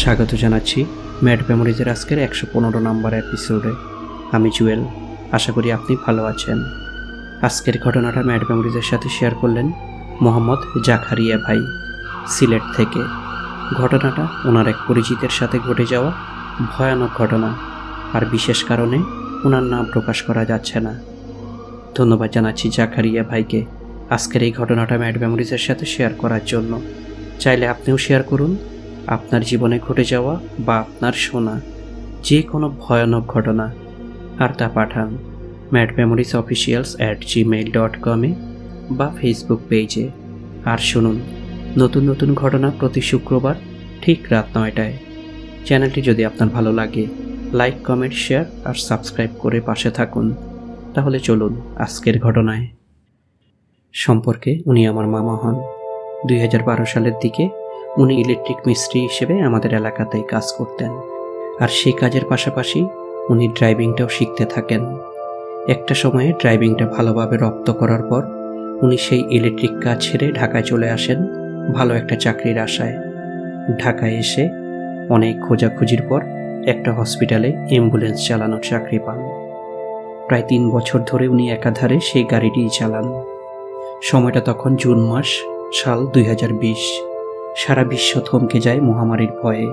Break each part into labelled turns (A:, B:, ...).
A: স্বাগত জানাচ্ছি ম্যাড মেমোরিজের আজকের একশো পনেরো নম্বর এপিসোডে আমি জুয়েল, আশা করি আপনি ভালো আছেন। আজকের ঘটনাটা ম্যাড মেমোরিজের সাথে শেয়ার করলেন মোহাম্মদ জাখারিয়া ভাই, সিলেট থেকে। ঘটনাটা ওনার এক পরিচিতের সাথে ঘটে যাওয়া ভয়ানক ঘটনা। আর বিশেষ কারণে ওনার নাম প্রকাশ করা যাচ্ছে না। ধন্যবাদ জানাচ্ছি জাকারিয়া ভাইকে আজকের এই ঘটনাটা ম্যাড মেমোরিজের সাথে শেয়ার করার জন্য। চাইলে আপনিও শেয়ার করুন আপনার জীবনে ঘটে যাওয়া বা আপনার শোনা যে কোনো ভয়ানক ঘটনা আর তা পাঠান mad memories officials at Gmail dot কমে বা ফেসবুক পেজে। আর শুনুন নতুন নতুন ঘটনা প্রতি শুক্রবার ঠিক রাত নয়টায়। চ্যানেলটি যদি আপনার ভালো লাগে, লাইক, কমেন্ট, শেয়ার আর সাবস্ক্রাইব করে পাশে থাকুন। তাহলে চলুন আজকের ঘটনায়। সম্পর্কে উনি আমার মামা হন। দুই হাজার বারো সালের দিকে উনি ইলেকট্রিক মিস্ত্রি হিসেবে আমাদের এলাকাতেই কাজ করতেন। আর সেই কাজের পাশাপাশি উনি ড্রাইভিংটাও শিখতে থাকেন। একটা সময়ে ড্রাইভিংটা ভালোভাবে রপ্ত করার পর উনি সেই ইলেকট্রিক কাজ ছেড়ে ঢাকায় চলে আসেন ভালো একটা চাকরির আশায়। ঢাকায় এসে অনেক খোঁজাখুঁজির পর একটা হসপিটালে অ্যাম্বুলেন্স চালানোর চাকরি পান। প্রায় তিন বছর ধরে উনি একাধারে সেই গাড়িটিই চালান। সময়টা তখন জুন মাস, সাল দুই হাজার বিশ। সারা বিশ্ব থমকে যায় মহামারীর ভয়ে।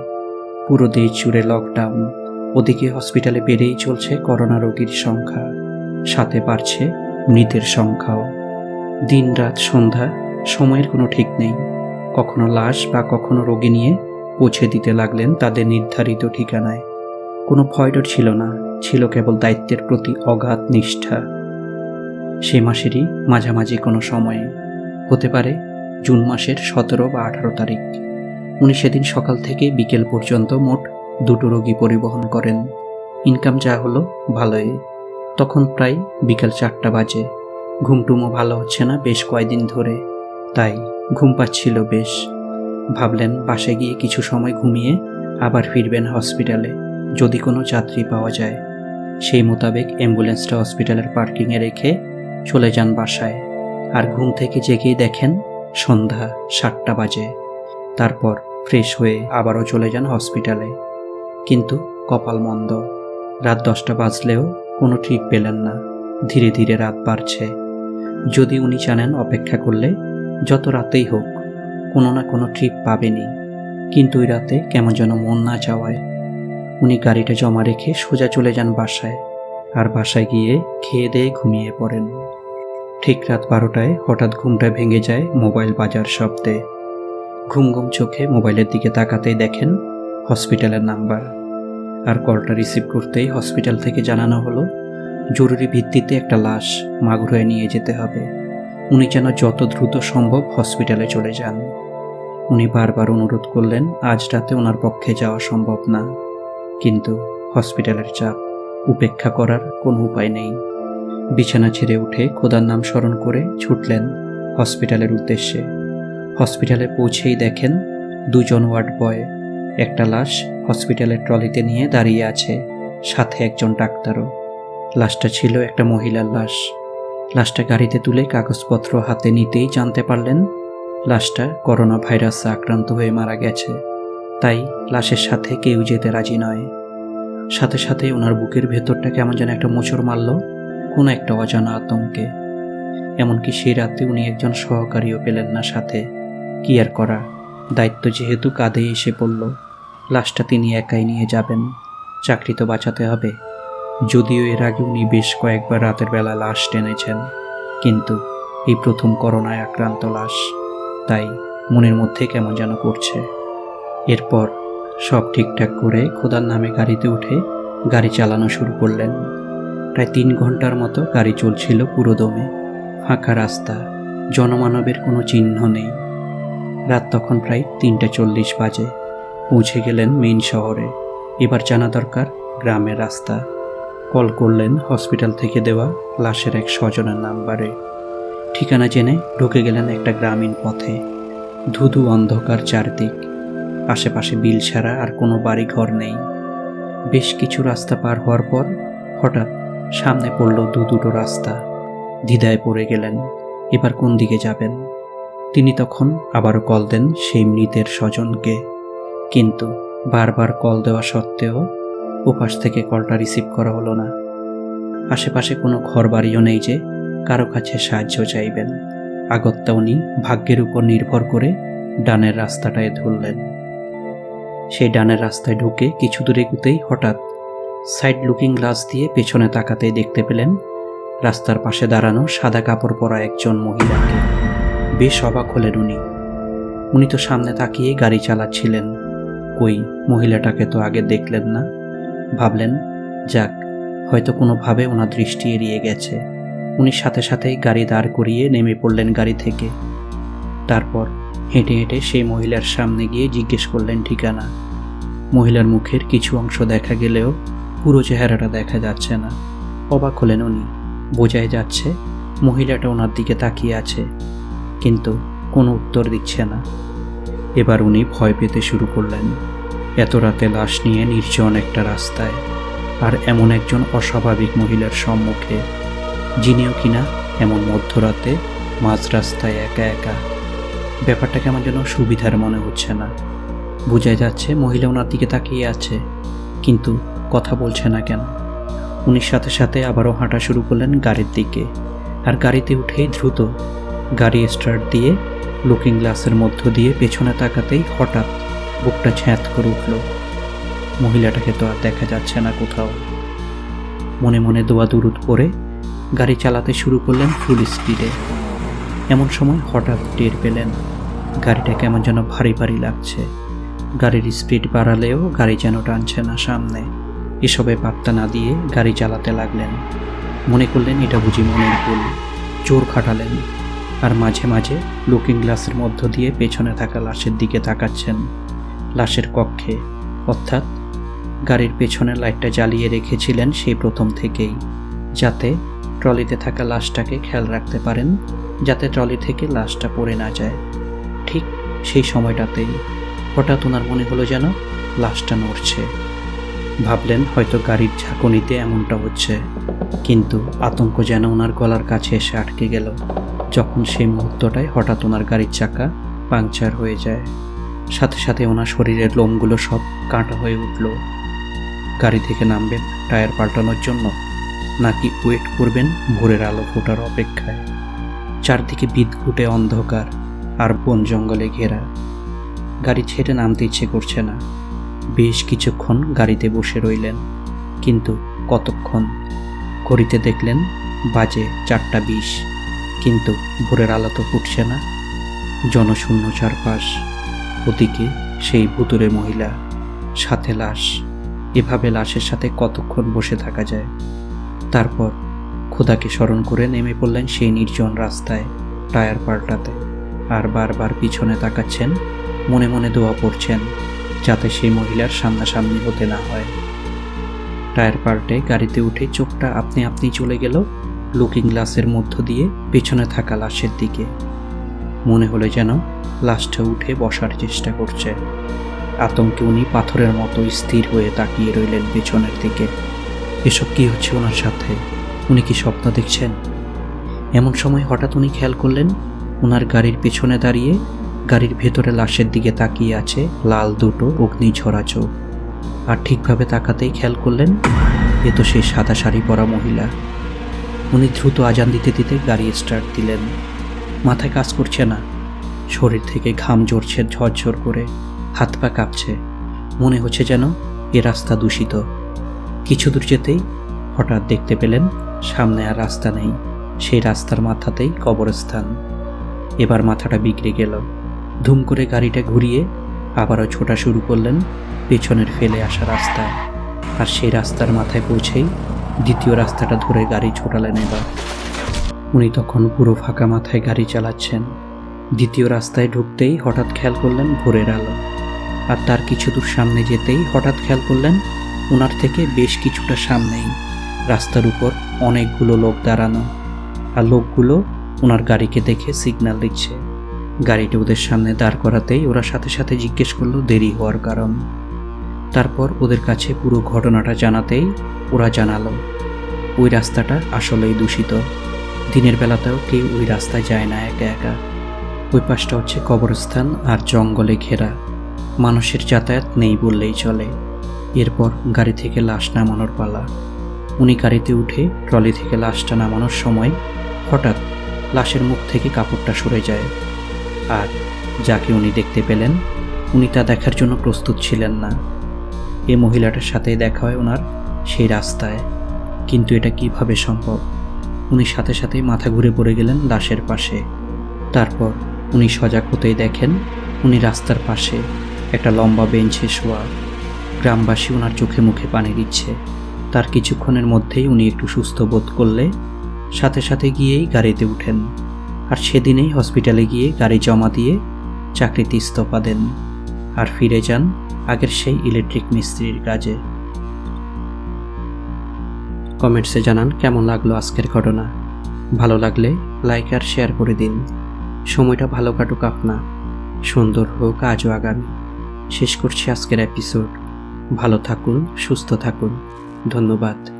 A: পুরো দেশ জুড়ে লকডাউন ওদিকে হসপিটালে বেড়েই চলছে করোনা রোগীর সংখ্যা। সাথে বাড়ছে মৃতের সংখ্যাও। দিন রাত সন্ধ্যা, সময়ের কোনো ঠিক নেই। কখনো লাশ বা কখনো রোগী নিয়ে পৌঁছে দিতে লাগলেন তাদের নির্ধারিত ঠিকানায়। কোনো ভয়ডর ছিল না, ছিল কেবল দায়িত্বের প্রতি অগাধ নিষ্ঠা। সে মাসেরই মাঝামাঝি কোনো সময়ে। হতে পারে জুন মাসের সতেরো বা আঠারো তারিখ। উনি সেদিন সকাল থেকে বিকেল পর্যন্ত মোট দুটো রোগী পরিবহন করেন। ইনকাম যা হলো, ভালোই। তখন প্রায় বিকেল চারটা বাজে। ঘুমটুমও ভালো হচ্ছে না বেশ কয়েকদিন ধরে। তাই ঘুম পাচ্ছিল বেশ। ভাবলেন বাসে গিয়ে কিছু সময় ঘুমিয়ে আবার ফিরবেন হসপিটালে, যদি কোনো যাত্রী পাওয়া যায়। সেই মোতাবেক অ্যাম্বুলেন্সটা হসপিটালের পার্কিংয়ে রেখে চলে যান বাসায়। আর ঘুম থেকে জেগেই দেখেন সন্ধ্যা সাতটা বাজে। তারপর ফ্রেশ হয়ে আবারও চলে যান হসপিটালে। কিন্তু কপাল মন্দ। রাত দশটা বাজলেও কোনো ট্রিপ পেলেন না। ধীরে ধীরে রাত বাড়ছে। যদি উনি জানেন অপেক্ষা করলে যত রাতেই হোক, কোনো না কোনো ট্রিপ পাবেনি কিন্তু ওই রাতে কেমন যেন মন না যাওয়ায় উনি গাড়িটা জমা রেখে সোজা চলে যান বাসায়। আর বাসায় গিয়ে খেয়ে দিয়ে ঘুমিয়ে পড়েন। ঠিক রাত বারোটায় হঠাৎ ঘুমটা ভেঙে যায় মোবাইল বাজার শব্দে। ঘুম ঘুম চোখে মোবাইলের দিকে তাকাতেই দেখেন হসপিটালের নাম্বার। আর কলটা রিসিভ করতেই হসপিটাল থেকে জানানো হলো, জরুরি ভিত্তিতে একটা লাশ মাগুরায় নিয়ে যেতে হবে। উনি যেন যত দ্রুত সম্ভব হসপিটালে চলে যান। উনি বারবার অনুরোধ করলেন, আজ রাতে ওনার পক্ষে যাওয়া সম্ভব না। কিন্তু হসপিটালের চাপ, উপেক্ষা করার কোনো উপায় নেই। বিছানা ছেড়ে উঠে খোদার নাম স্মরণ করে ছুটলেন হসপিটালের উদ্দেশ্যে। হসপিটালে পৌঁছেই দেখেন দুজন ওয়ার্ড বয়, একটা লাশ হসপিটালের ট্রলিতে নিয়ে দাঁড়িয়ে আছে, সাথে একজন ডাক্তারও। লাশটা ছিল একটা মহিলার লাশ। লাশটা গাড়িতে তুলে কাগজপত্র হাতে নিতেই জানতে পারলেন, লাশটা করোনা ভাইরাসে আক্রান্ত হয়ে মারা গেছে। তাই লাশের সাথে কেউ যেতে রাজি নয়। সাথে সাথে ওনার বুকের ভেতরটা কেমন যেন একটা মোচড় মারল। কোনো একটা অজানা আতঙ্কে। এমনকি সেই রাতে উনি একজন সহকারীও পেলেন না সাথে। কি আর করা দায়িত্ব যেহেতু কাঁধে এসে পড়ল, লাশটা তিনি একাই নিয়ে যাবেন। চাকরি তো বাঁচাতে হবে। যদিও এর আগে উনি বেশ কয়েকবার রাতের বেলা লাশ টেনেছেন, কিন্তু এই প্রথম করোনায় আক্রান্ত লাশ, তাই মনের মধ্যে কেমন যেন করছে। এরপর সব ঠিকঠাক করে খোদার নামে গাড়িতে উঠে গাড়ি চালানো শুরু করলেন। প্রায় তিন ঘণ্টার মতো গাড়ি চলছিল পুরোদমে। ফাঁকা রাস্তা, জনমানবের কোনো চিহ্ন নেই। রাত তখন প্রায় তিনটা চল্লিশ বাজে। পৌঁছে গেলেন মেইন শহরে। এবার জানা দরকার গ্রামের রাস্তা। কল করলেন হসপিটাল থেকে দেওয়া লাশের এক স্বজনের নাম্বারে। ঠিকানা জেনে ঢুকে গেলেন একটা গ্রামীণ পথে। ধুধু অন্ধকার চারদিক। আশেপাশে বিল ছাড়া আর কোনো বাড়ি ঘর নেই। বেশ কিছু রাস্তা পার হওয়ার পর হঠাৎ সামনে পড়ল দু দুটো রাস্তা। দ্বিধায় পড়ে গেলেন, এবার কোন দিকে যাবেন? তিনি তখন আবারও কল দেন সেই মৃতের স্বজনকে। কিন্তু বারবার কল দেওয়া সত্ত্বেও ওপাশ থেকে কলটা রিসিভ করা হলো না। আশেপাশে কোনো ঘর বাড়িও নেই যে কারও কাছে সাহায্য চাইবেন। আগত্যা উনি ভাগ্যের উপর নির্ভর করে ডানের রাস্তাটায় ধরলেন। সেই ডানের রাস্তায় ঢুকে কিছু দূরে এগুতেই হঠাৎ সাইড লুকিং গ্লাস দিয়ে পেছনে তাকাতেই দেখতে পেলেন রাস্তার পাশে দাঁড়ানো সাদা কাপড় পরা একজন মহিলাকে। বেশ অবাক হলেন উনি। উনি তো সামনে তাকিয়ে গাড়ি চালাচ্ছিলেন। কই, মহিলাটাকে তো আগে দেখলেন না। ভাবলেন, যাক, হয়তো কোনোভাবে ওনার দৃষ্টি এড়িয়ে গেছে। উনি সাথে সাথেই গাড়ি দাঁড় করিয়ে নেমে পড়লেন গাড়ি থেকে। তারপর হেঁটে হেঁটে সেই মহিলার সামনে গিয়ে জিজ্ঞেস করলেন ঠিকানা। মহিলার মুখের কিছু অংশ দেখা গেলেও পুরো চেহারাটা দেখা যাচ্ছে না। অবাক হলেন উনি। বোঝাই যাচ্ছে মহিলাটা ওনার দিকে তাকিয়ে আছে, কিন্তু কোনো উত্তর দিচ্ছে না। এবার উনি ভয় পেতে শুরু করলেন। এত রাতে লাশ নিয়ে নির্জন একটা রাস্তায়, আর এমন একজন অস্বাভাবিক মহিলার সম্মুখে, যিনিও কিনা এমন মধ্যরাতে মাঝ রাস্তায় একা একা। ব্যাপারটা কেমন যেন সুবিধার মনে হচ্ছে না। বোঝাই যাচ্ছে মহিলা ওনার দিকে তাকিয়ে আছে, কিন্তু কথা বলছে না কেন? উনি সাথে সাথে আবারও হাঁটা শুরু করলেন গাড়ির দিকে। আর গাড়িতে উঠেই দ্রুত গাড়ি স্টার্ট দিয়ে লুকিং গ্লাসের মধ্য দিয়ে পেছনে তাকাতেই হঠাৎ বুকটা ছ্যাঁত করে উঠল। মহিলাটাকে তো আর দেখা যাচ্ছে না কোথাও। মনে মনে দোয়া দুরুদ পরে গাড়ি চালাতে শুরু করলেন ফুল স্পিডে এমন সময় হঠাৎ টের পেলেন গাড়িটা কেমন যেন ভারী ভারী লাগছে। গাড়ির স্পিড বাড়ালেও গাড়ি যেন টানছে না সামনে। এসবে পাত্তা না দিয়ে গাড়ি চালাতে লাগলেন। মনে করলেন এটা বুঝি মনের ভুল। জোর খাটালেন আর মাঝে মাঝে লুকিং গ্লাসের মধ্য দিয়ে পেছনে থাকা লাশের দিকে তাকাচ্ছেন। লাশের কক্ষে, অর্থাৎ গাড়ির পেছনের লাইটটা জ্বালিয়ে রেখেছিলেন সেই প্রথম থেকেই, যাতে ট্রলিতে থাকা লাশটাকে খেয়াল রাখতে পারেন, যাতে ট্রলি থেকে লাশটা পড়ে না যায়। ঠিক সেই সময়টাতেই হঠাৎ ওনার মনে হলো যেন লাশটা নড়ছে। ভাবলেন হয়তো গাড়ির ঝাঁকুনিতে এমনটা হচ্ছে। কিন্তু আতঙ্ক যেন ওনার গলার কাছে এসে আটকে গেল। যখন সেই মুহূর্তটায় হঠাৎ ওনার গাড়ির চাকা পাংচার হয়ে যায়। সাথে সাথে ওনার শরীরের লোমগুলো সব কাঁটা হয়ে উঠল। গাড়ি থেকে নামবেন টায়ার পাল্টানোর জন্য, নাকি ওয়েট করবেন ভোরের আলো ফোটার অপেক্ষায়? চারদিকে বিদঘুটে অন্ধকার আর বন জঙ্গলে ঘেরা। গাড়ি ছেড়ে নামতে ইচ্ছে করছে না। বেশ কিছুক্ষণ গাড়িতে বসে রইলেন, কিন্তু কতক্ষণ ঘড়িতে দেখলেন বাজে চারটা বিশ, কিন্তু ভোরের আলো তো ফুটছে না। জনশূন্য চারপাশ, ওদিকে সেই ভুতুরে মহিলা, সাথে লাশ, এভাবে লাশের সাথে কতক্ষণ বসে থাকা যায়? তারপর খোদাকে স্মরণ করে নেমে পড়লেন সেই নির্জন রাস্তায়, টায়ার পাল্টাতে, আর বারবার পিছনে তাকাচ্ছেন, মনে মনে দোয়া পড়ছেন যাতে সেই মহিলার সামনাসামনি হতে না হয়। টায়ার পাল্টে গাড়িতে উঠে চোখটা আপনি আপনি চলে গেল লুকিং গ্লাসের মধ্য দিয়ে পেছনে থাকা লাশের দিকে। মনে হলো যেন লাশটা উঠে বসার চেষ্টা করছে। আতঙ্কে উনি পাথরের মতো স্থির হয়ে তাকিয়ে রইলেন পেছনের দিকে। এসব কি হচ্ছে ওনার সাথে? উনি কি স্বপ্ন দেখছেন? এমন সময় হঠাৎ উনি খেয়াল করলেন ওনার গাড়ির পেছনে দাঁড়িয়ে গাড়ির ভেতরে লাশের দিকে তাকিয়ে আছে লাল দুটো অগ্নি ঝরা চোখ। আর ঠিকভাবে তাকাতেই খেয়াল করলেন, এ তো সেই সাদা শাড়ি পরা মহিলা। উনি দ্রুত আজান দিতে দিতে গাড়ি স্টার্ট দিলেন। মাথায় কাজ করছে না। শরীর থেকে ঘাম জড়ছে ঝরঝর করে। হাত পা কাঁপছে। মনে হচ্ছে যেন এ রাস্তা দূষিত। কিছু দূর যেতেই হঠাৎ দেখতে পেলেন, সামনে আর রাস্তা নেই। সেই রাস্তার মাথাতেই কবরস্থান। এবার মাথাটা বিগড়ে গেল। ধুম করে গাড়িটা ঘুরিয়ে আবারও ছোটা শুরু করলেন পেছনের ফেলে আসা রাস্তায়। আর সেই রাস্তার মাথায় পৌঁছেই দ্বিতীয় রাস্তাটা ধরে গাড়ি ছোটালেন এবার। উনি তখন পুরো ফাঁকা মাথায় গাড়ি চালাচ্ছেন। দ্বিতীয় রাস্তায় ঢুকতেই হঠাৎ খেয়াল করলেন ভোরের আলো। আর তার কিছু দূর সামনে যেতেই হঠাৎ খেয়াল করলেন ওনার থেকে বেশ কিছুটা সামনেই রাস্তার উপর অনেকগুলো লোক দাঁড়ানো। আর লোকগুলো ওনার গাড়িকে দেখে সিগন্যাল দিচ্ছে। গাড়িটা ওদের সামনে দাঁড় করাতেই ওরা সাথে সাথে জিজ্ঞেস করল দেরি হওয়ার কারণ। তারপর ওদের কাছে পুরো ঘটনাটা জানাতেই ওরা জানালো, ওই রাস্তাটা আসলেই দূষিত। দিনের বেলাতেও কেউ ওই রাস্তায় যায় না একা একা। ওই পাশটা হচ্ছে কবরস্থান আর জঙ্গলে ঘেরা। মানুষের যাতায়াত নেই বললেই চলে। এরপর গাড়ি থেকে লাশ নামানোর পালা। উনি গাড়িতে উঠে ট্রলি থেকে লাশটা নামানোর সময় হঠাৎ লাশের মুখ থেকে কাপড়টা সরে যায়। আর যাকে উনি দেখতে পেলেন, উনি তা দেখার জন্য প্রস্তুত ছিলেন না। এ মহিলাটার সাথে দেখা হয় ওনার সেই রাস্তায়। কিন্তু এটা কীভাবে সম্ভব? উনি সাথে সাথেই মাথা ঘুরে পড়ে গেলেন লাশের পাশে। তারপর উনি সজাগ হতেই দেখেন উনি রাস্তার পাশে একটা লম্বা বেঞ্চে শোয়া। গ্রামবাসী ওনার চোখে মুখে পানি দিচ্ছে। তার কিছুক্ষণের মধ্যেই উনি একটু সুস্থ বোধ করলে সাথে সাথে গিয়েই গাড়িতে উঠেন। আর সেদিনেই হসপিটালে গিয়ে গাড়ি জমা দিয়ে চাকরিতে ইস্তফা দেন আর ফিরে যান আগের সেই ইলেকট্রিক মিস্ত্রির কাজে। কমেন্টসে জানান কেমন লাগল আজকের ঘটনা। ভালো লাগলে লাইক আর শেয়ার করে দিন। সময়টা ভালো কাটুক আপনার সুন্দর হোক আজও আগামী। শেষ করছি আজকের এপিসোড। ভালো থাকুন, সুস্থ থাকুন। ধন্যবাদ।